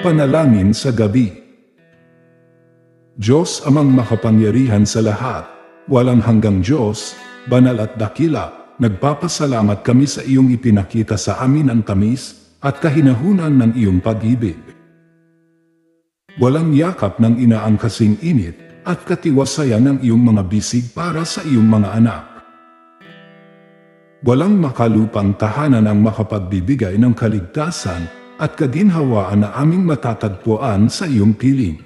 Panalangin sa gabi. Diyos amang makapangyarihan sa lahat, walang hanggang Diyos, banal at dakila, nagpapasalamat kami sa iyong ipinakita sa amin ang tamis at kahinahunan ng iyong pag-ibig. Walang yakap ng inaang kasing init at katiwasayan ng iyong mga bisig para sa iyong mga anak. Walang makalupang tahanan ang makapagbibigay ng kaligtasan at kaginhawaan na aming matatagpuan sa iyong piling.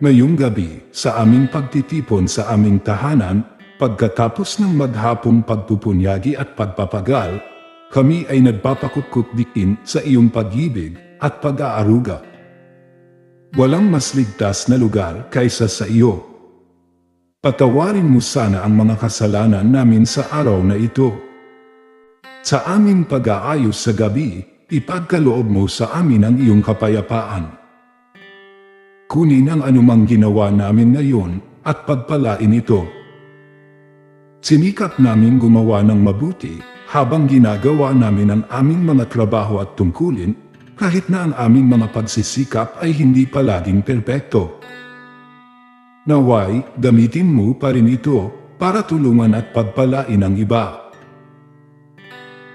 Ngayong gabi, sa aming pagtitipon sa aming tahanan, pagkatapos ng maghapong pagpupunyagi at pagpapagal, kami ay nagpapakutkutdikin sa iyong pag-ibig at pag-aaruga. Walang mas ligtas na lugar kaysa sa iyo. Patawarin mo sana ang mga kasalanan namin sa araw na ito. Sa aming pag-aayos sa gabi, ipagkaloob mo sa amin ang iyong kapayapaan. Kunin ang anumang ginawa namin ngayon at pagpalain ito. Sinikap namin gumawa ng mabuti habang ginagawa namin ang aming mga trabaho at tungkulin kahit na ang aming mga pagsisikap ay hindi palaging perpekto. Naway, gamitin mo pa rin ito para tulungan at pagpalain ang iba.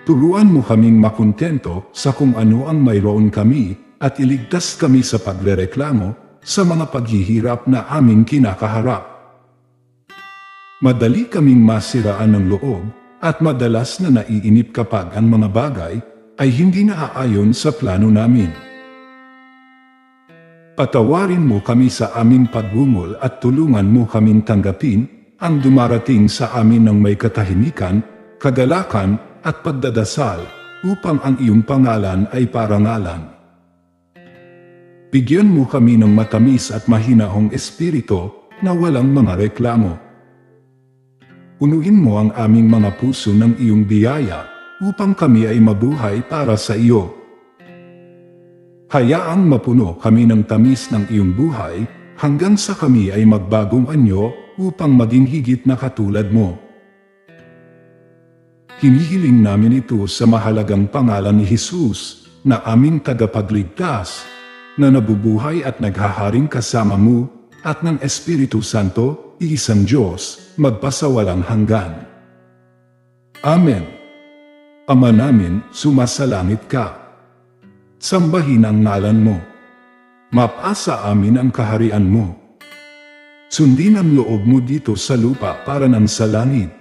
Turuan mo kaming makontento sa kung ano ang mayroon kami at iligtas kami sa pagrereklamo sa mga paghihirap na aming kinakaharap. Madali kaming masiraan ng loob at madalas na naiinip kapag ang mga bagay ay hindi naaayon sa plano namin. Patawarin mo kami sa aming pagbungol at tulungan mo kaming tanggapin ang dumarating sa amin ng may katahimikan, kagalakan at pagdadasal upang ang iyong pangalan ay parangalan. Bigyan mo kami ng matamis at mahinahong espiritu na walang mga reklamo. Punuin mo ang aming mga puso ng iyong biyaya upang kami ay mabuhay para sa iyo. Hayaang mapuno kami ng tamis ng iyong buhay hanggang sa kami ay magbagong anyo upang maging higit na katulad mo. Hinihiling namin ito sa mahalagang pangalan ni Jesus na aming tagapagligtas na nabubuhay at naghaharing kasama mo at ng Espiritu Santo, iisang Diyos, magpasawalang hanggan. Amen. Ama namin, sumasalangit ka. Sambahin ang ngalan mo. Mapasa amin ang kaharian mo. Sundin ang loob mo dito sa lupa para ng sa langit.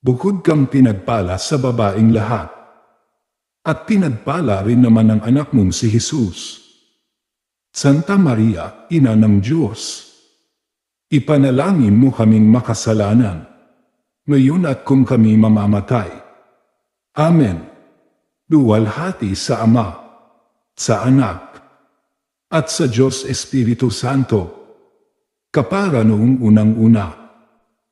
Bukod kang pinagpala sa babaing lahat. At pinagpala rin naman ang anak mong si Jesus. Santa Maria, Ina ng Diyos. Ipanalangin mo kaming makasalanan. Ngayon at kung kami mamamatay. Amen. Duwalhati sa Ama, sa Anak, at sa Diyos Espiritu Santo. Kapara noong unang-una